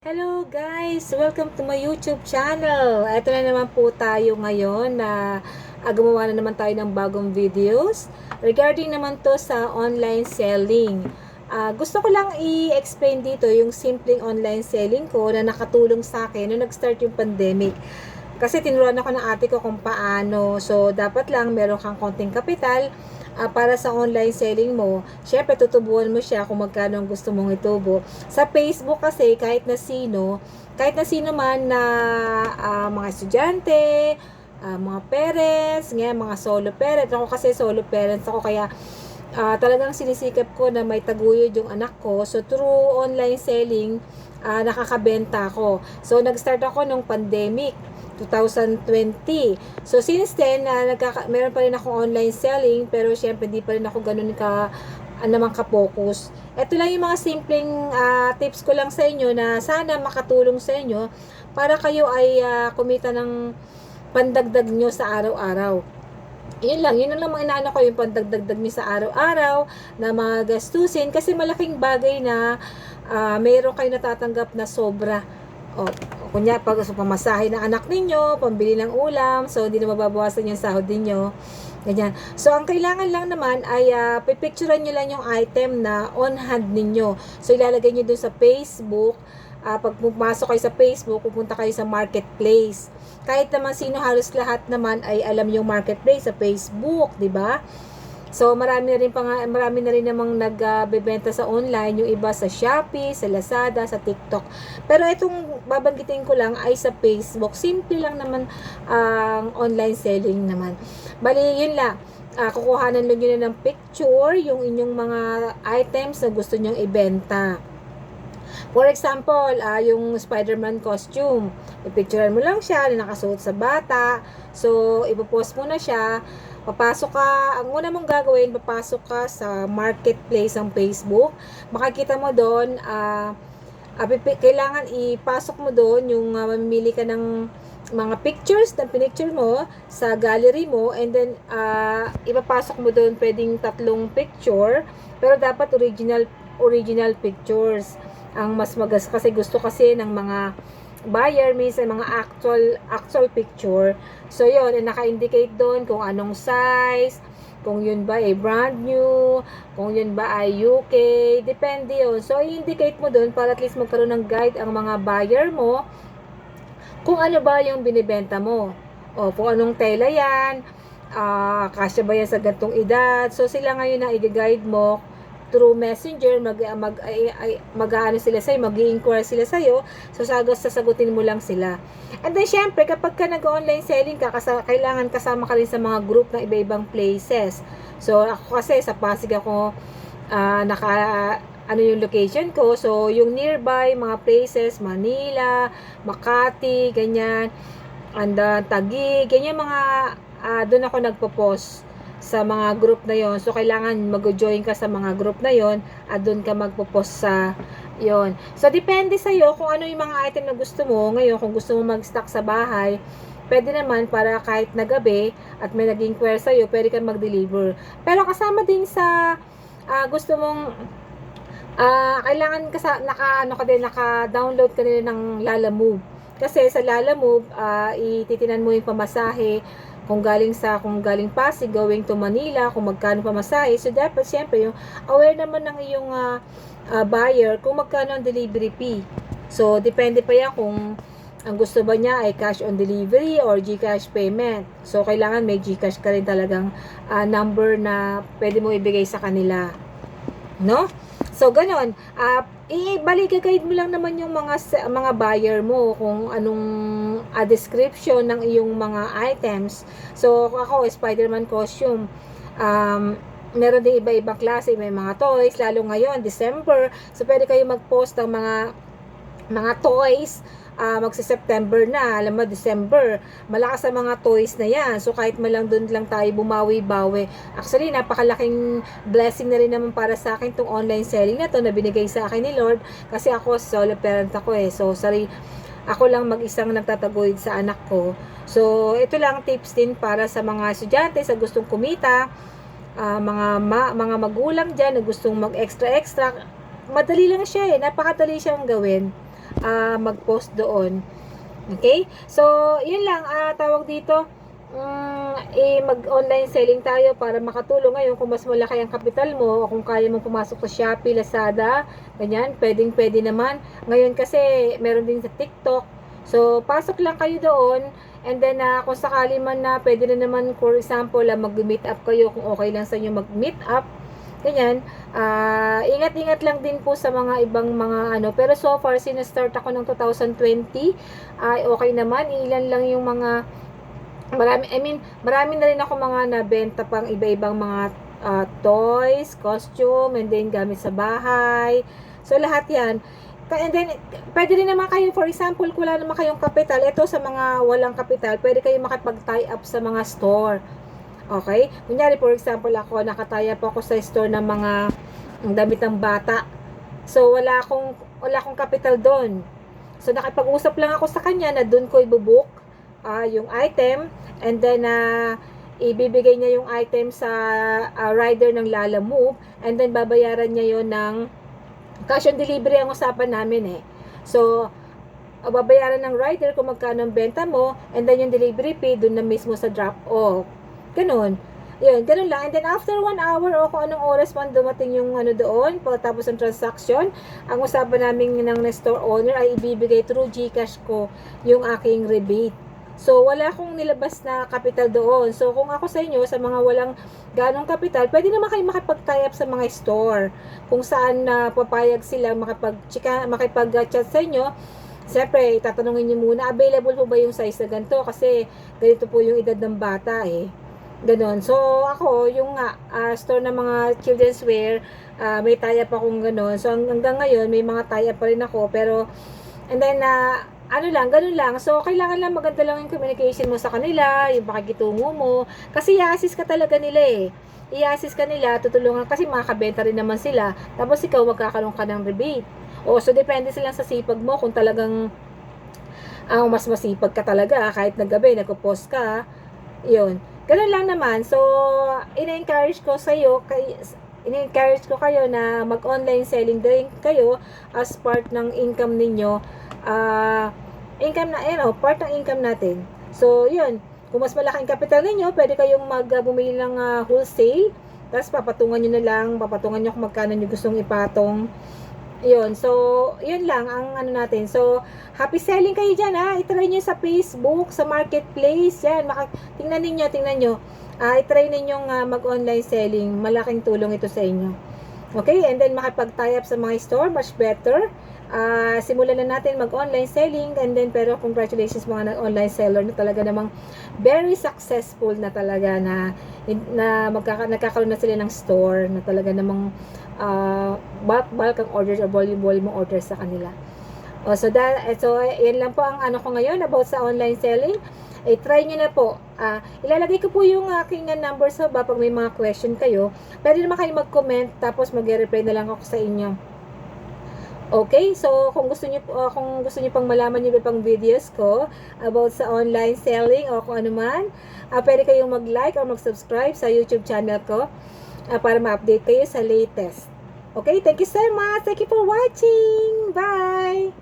Hello guys! Welcome to my YouTube channel. Ito na naman po tayo ngayon na uh, gumawa na naman tayo ng bagong videos. Regarding naman to sa online selling. Ah, gusto ko lang i-explain dito yung simpleng online selling ko na nakatulong sa akin nung nag-start yung pandemic. Kasi tinuruan ako ng ate ko kung paano. So, dapat lang meron kang konting kapital ah, para sa online selling mo. Siyempre, tutubuan mo siya kung magkano ang gusto mong itubo. Sa Facebook kasi, kahit na sino, kahit na sino man na ah, mga estudyante, ah, mga parents, nga, mga solo parents. Ako kasi solo parents ako, kaya ah, talagang sinisikap ko na may taguyod yung anak ko. So, through online selling, ah, nakakabenta ako. So, nag-start ako nung pandemic. 2020. So, since then, na nagkaka- meron pa rin ako online selling, pero syempre, di pa rin ako ganun ka, ah, naman ka-focus. Ito lang yung mga simpleng ah, tips ko lang sa inyo na sana makatulong sa inyo para kayo ay ah, kumita ng pandagdag nyo sa araw-araw. Yun lang, yun lang mga inaano ko yung pandagdagdag nyo sa araw-araw na mga gastusin kasi malaking bagay na ah, mayroon kayo natatanggap na sobra. O, kunya pag sa pamasahe ng anak ninyo, pambili ng ulam, so hindi na mababawasan yung sahod ninyo. Ganyan. So, ang kailangan lang naman ay uh, pipicturean nyo lang yung item na on hand ninyo. So, ilalagay nyo dun sa Facebook. Ah, pag pumasok kayo sa Facebook, pupunta kayo sa marketplace. Kahit naman sino halos lahat naman ay alam yung marketplace sa Facebook, di ba? So, marami na rin pa nga, marami na rin namang nagbebenta sa online, yung iba sa Shopee, sa Lazada, sa TikTok. Pero itong babanggitin ko lang ay sa Facebook. Simple lang naman ang online selling naman. Bali, yun lang. Ah, kukuhanan lang yun ng picture, yung inyong mga items na gusto nyong ibenta. For example, ah, yung Spider-Man costume. Ipicturean mo lang siya na nakasuot sa bata. So, ipopost mo na siya. Papasok ka, ang una mong gagawin, papasok ka sa marketplace ng Facebook. Makikita mo doon, pipi- kailangan ipasok mo doon yung ah, mamimili ka ng mga pictures na pinicture mo sa gallery mo and then ah, ipapasok mo doon pwedeng tatlong picture pero dapat original original pictures ang mas magas kasi gusto kasi ng mga buyer minsan mga actual actual picture. So yon naka-indicate doon kung anong size kung yun ba ay brand new kung yun ba ay UK depende yun. So i-indicate mo doon para at least magkaroon ng guide ang mga buyer mo kung ano ba yung binibenta mo. O kung anong tela yan ah kasya ba yan sa gantong edad. So sila ngayon na i-guide mo through messenger mag mag ay, ay, mag-aano sila sa mag-i-inquire sila sa iyo so sagos sasagutin mo lang sila. And then syempre kapag ka nag-online selling ka kasa, kailangan kasama ka rin sa mga group ng iba-ibang places. So ako kasi sa Pasig ako ah, naka ano yung location ko. So yung nearby mga places Manila Makati ganyan and uh, Taguig ganyan mga ah, doon ako nagpo-post sa mga group na yon. So, kailangan mag-join ka sa mga group na yon at doon ka magpo-post sa yon. So, depende sa iyo kung ano yung mga item na gusto mo. Ngayon, kung gusto mo mag-stock sa bahay, pwede naman para kahit na gabi at may nag-inquire sa iyo, pwede kang mag-deliver. Pero kasama din sa ah, gusto mong ah, kailangan ka sa, naka, ano ka din, naka-download ka din ng Lala Move. Kasi sa Lala Move, ah, ititinan mo yung pamasahe, kung galing sa kung galing Pasig going to Manila kung magkano pamasahe so dapat siyempre yung aware naman ng iyong ah, ah, buyer kung magkano ang delivery fee. So depende pa yan kung ang gusto ba niya ay cash on delivery or GCash payment. So kailangan may GCash ka rin talagang ah, number na pwede mo ibigay sa kanila. No? So, ganon. Uh, ibalik guide mo lang naman yung mga mga buyer mo kung anong ah, description ng iyong mga items. So, ako, Spider-Man costume. Um, meron din iba-ibang klase. May mga toys, lalo ngayon, December. So, pwede kayo mag-post ng mga mga toys ah magsi-September na, alam mo, December. Malakas sa mga toys na yan. So, kahit malang doon lang tayo bumawi-bawi. Actually, napakalaking blessing na rin naman para sa akin tong online selling na to na binigay sa akin ni Lord. Kasi ako, solo parent ako eh. So, sorry, ako lang mag-isang nagtataguyod sa anak ko. So, ito lang tips din para sa mga estudyante sa gustong kumita, ah, mga ma- mga magulang diyan na gustong mag-extra-extra. Madali lang siya eh, napakadali siyang gawin. Ah, mag-post doon. Okay? So, yun lang, ah, tawag dito, mm, eh, mag-online selling tayo para makatulong ngayon kung mas malaki ang kapital mo o kung kaya mong pumasok sa Shopee, Lazada, ganyan, pwedeng pwede naman. Ngayon kasi, meron din sa TikTok. So, pasok lang kayo doon and then ah, kung sakali man na pwede na naman for example ah, mag-meet up kayo kung okay lang sa inyo mag-meet up ganyan ah, ingat-ingat lang din po sa mga ibang mga ano pero so far sinastart ako ng 2020 ay okay naman ilan lang yung mga marami I mean marami na rin ako mga nabenta pang iba-ibang mga ah, toys, costume, and then gamit sa bahay. So lahat 'yan. And then, pwede rin naman kayo, for example, kung wala naman kayong kapital, ito sa mga walang kapital, pwede kayo makipag-tie up sa mga store. Okay? Kunyari, for example, ako, nakataya po ako sa store ng mga damit ng bata. So, wala akong, wala akong kapital doon. So, nakipag-usap lang ako sa kanya na doon ko ibubook ah, yung item and then ah, ibibigay niya yung item sa ah, rider ng Lala Move and then babayaran niya yon ng cash on delivery ang usapan namin eh. So, babayaran ng rider kung magkano ang benta mo and then yung delivery fee doon na mismo sa drop off. Ganun. Yun, ganun lang. And then after one hour o kung anong oras man dumating yung ano doon, pagkatapos ng transaction, ang usapan namin ng store owner ay ibibigay through Gcash ko yung aking rebate. So, wala akong nilabas na capital doon. So, kung ako sa inyo, sa mga walang ganong capital, pwede naman kayo makipag-tie up sa mga store. Kung saan na papayag sila makipag-chat sa inyo, Siyempre, tatanungin niyo muna, available po ba yung size na ganito? Kasi, ganito po yung edad ng bata eh. Ganon. So, ako, yung ah, store ng mga children's wear, ah, may tie-up akong ganon. So, hang- hanggang ngayon, may mga tie-up pa rin ako. Pero, and then, na ano lang, ganun lang. So, kailangan lang maganda lang yung communication mo sa kanila, yung pakikitungo mo. Kasi i-assist ka talaga nila eh. I-assist ka nila, tutulungan kasi makakabenta rin naman sila. Tapos ikaw magkakaroon ka ng rebate. O, so depende sila sa sipag mo kung talagang ang mas masipag ka talaga kahit naggabi nagpo-post ka. 'Yun. Ganun lang naman. So, ina-encourage ko sa iyo kay ina-encourage ko kayo na mag-online selling din kayo as part ng income ninyo. Ah, income na, eh, oh, part ng income natin. So, 'yun. Kung mas malaki ang capital ninyo, pwede kayong mag uh, bumili ng ah, wholesale. Tapos papatungan nyo na lang, papatungan nyo kung magkano nyo gustong ipatong. Yun. So, yun lang ang ano natin. So, happy selling kayo dyan ha. I-try nyo sa Facebook, sa marketplace. Yan. Maka, tingnan ninyo, tingnan nyo. Ah, i-try ninyong ah, mag-online selling. Malaking tulong ito sa inyo. Okay? And then, makipag-tie up sa mga store. Much better. Ah, simulan na natin mag-online selling. And then, pero congratulations mga online seller na talaga namang very successful na talaga na na magkaka, nagkakaroon na sila ng store na talaga namang uh, bulk, bulk ang orders or volume volume ang orders sa kanila. O, so, that, so, yan lang po ang ano ko ngayon about sa online selling. Eh, try nyo na po. Ah, ilalagay ko po yung aking uh, number sa baba pag may mga question kayo. Pwede naman kayo mag-comment tapos mag-reply na lang ako sa inyo. Okay, so kung gusto niyo uh, kung gusto niyo pang malaman yung pang videos ko about sa online selling o kung ano man, uh, pwede kayong mag-like or mag-subscribe sa YouTube channel ko uh, para ma-update kayo sa latest. Okay, thank you so much. Thank you for watching. Bye.